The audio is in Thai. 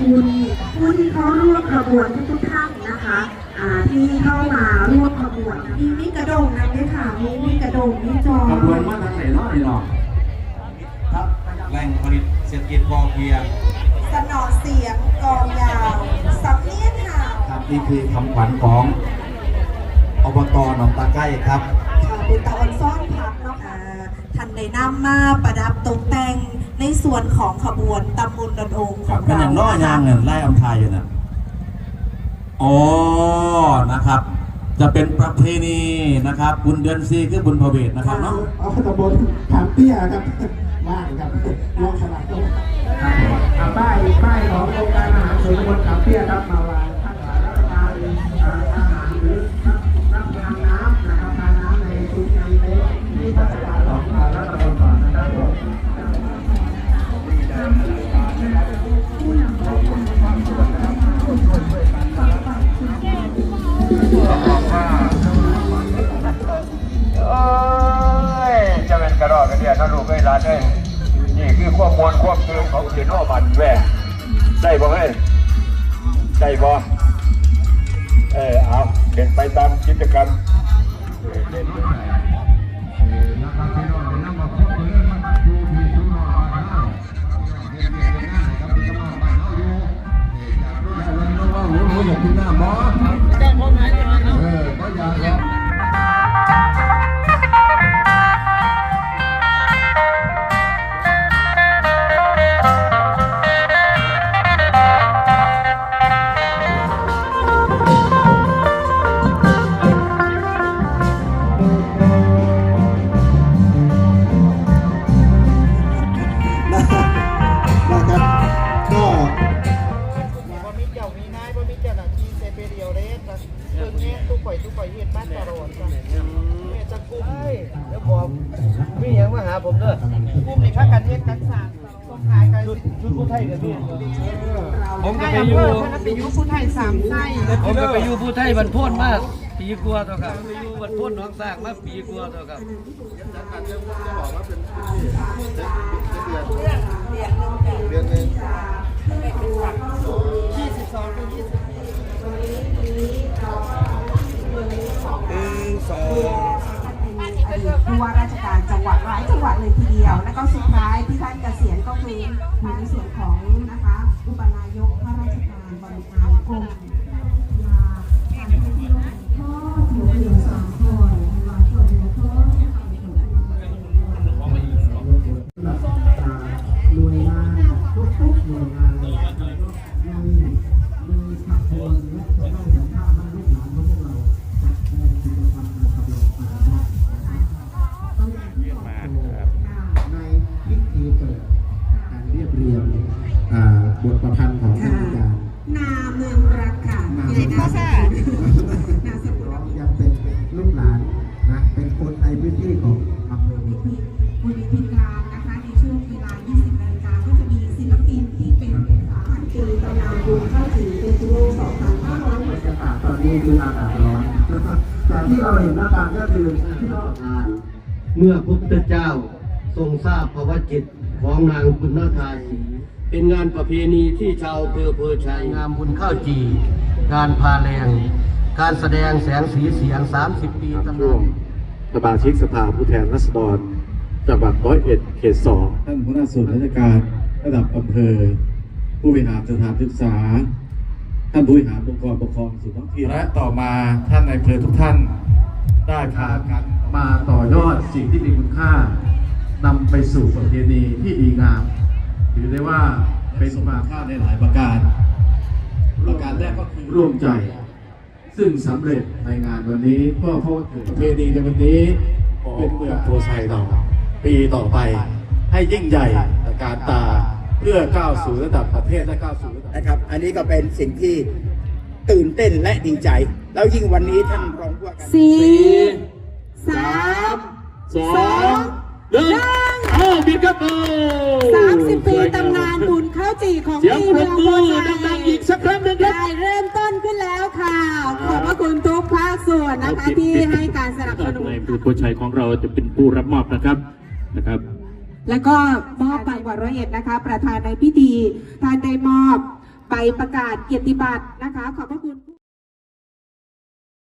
คุณผู้ที่เข้าร่วมขบวนทุกๆท่านนะคะอ่าที่เข้ามาร่วมขบวนมีมีกระดงนะด้วยค่ะมีมีกระดงมีจอขบวนมาทางไหนเนาะนี่เนาะครับแหล่งผลิตเศรษฐกิจพอเพียงสนอเสียงกองยาวสำเนียงห่าวครับนี่คือคำขวัญของอบตหนองตาใกล้ครับค่ะเป็นตะออนซ่อนพักเนาะค่ะทันได้นำมาประดับตกแต่ง ในส่วนของขบวนตำบลดอนองขครัอบงเป็นอเราย่างน้อยยางเนี่ยไล่อำทายอยู่น่ะอ๋อนะครับ จะเป็นประเพณีนะครับ บุญเดือนซีคือบุญพระเวทนะครับเนาะเอาตำบลขามเตี้ยครับว่างครับลองสลับตรงครับผมอ่าป้ายป้ายขององค์การอาหารส่วนตำบลขามเปี้ยครับมาวาลูกเลยนี่คือความมวลความเตือของเจโนบันแว่ได้บ่เฮ้ยได้บ่เออเอาเดินไปตามกิจกรรมนะครับ เพิ่นแย่งทุกข่อยทุกข่อยเฮ็ดมาตลอดจ้ะแม่จะกุมแล้วบอกมีหยังมาหาผมเด้อกุมนี่พากันเฮ็ดกันสร้างต้องขายกันชุดชุดผู้ไทยก็มีผมก็ไปอยู่ เพิ่นไปอยู่ผู้ไทยสามไส้ผมก็ไปอยู่ผู้ไทยบรรพนมากปีกว่าตัวครับไปอยู่บรรพนหน้องสางมาปีกว่าตัวครับ ว่าราชการจังหวัดหลายจังหวัดเลยทีเดียว แล้วก็สุดท้ายที่ท่านเกษียณก็คืออยู่ในส่วนของนะคะอุปนายกข้าราชการบริการกรมยาการท่อเที่ยวเหลือสามคนวาตัวเดียวพ่อหน่วยงานทุกๆหน่วยงาน นนี้คืออากาศร้อนแต่ที่เราเห็นอาการก็คือที่นอกงานเมื่อพระพุทธเจ้าทรงทราบภาวะจิตของนางบุญนาทาสีเป็นงานประเพณีที่ชาวอำเภอเพอชัยงามบุญข้าวจี งานพาแรงการแสดงแสงสีเสียง 30 ปีตำช่วนางนสมาชิกสภาผู้แทนราษฎรจังหวัดร้อยเอ็ดเขตสองท่านหัวหน้าส่วนราชการระดับอำเภอ ผู้บริหารสถานศึกษา ท่านผู้บริหารองค์กรปกครองส่วนท้องถิ่นและต่อมาท่านในอำเภอทุกท่านได้พากันมาต่อยอดสิ่งที่มีคุณค่านำไปสู่ประเพณีที่ดีงาม ถือได้ว่าเป็นสมาค่าในหลายประการ ประการแรกก็คือร่วมใจ ซึ่งสำเร็จในงานวันนี้เพื่อเพราะว่าประเพณีในวันนี้เป็นเมืองโพไซต่อปีต่อไป ให้ยิ่งใหญ่ตระการตา เพื่อก้าวสู่ระดับประเทศและก้าวสู่ระดับนะครับ อันนี้ก็เป็นสิ่งที่ตื่นเต้นและดีใจ แล้วยิ่งวันนี้ท่านรองผู้ว่าการสี่สามสองหนึ่งเอาบิดครับโอ้สามสิบปีตำนานบุญข้าวจี่ของเสียงที่ปรเมืบองมืโพอชัดังๆยอีกสักครั้งหนึ่งครับได้เริ่มต้นขึ้นแล้วค่ะ ขอบพระคุณทุกภาคส่วนนะคะที่ให้การสนับสนุนในอำเภอโพชัยของเราจะเป็นผู้รับมอบนะครับนะครับ แล้วก็มอบไปกว่าร้อยเอ็ดนะคะ ประธานในพิธีท่านได้มอบไปประกาศเกียรติบัตรนะคะ ขอบพระคุณ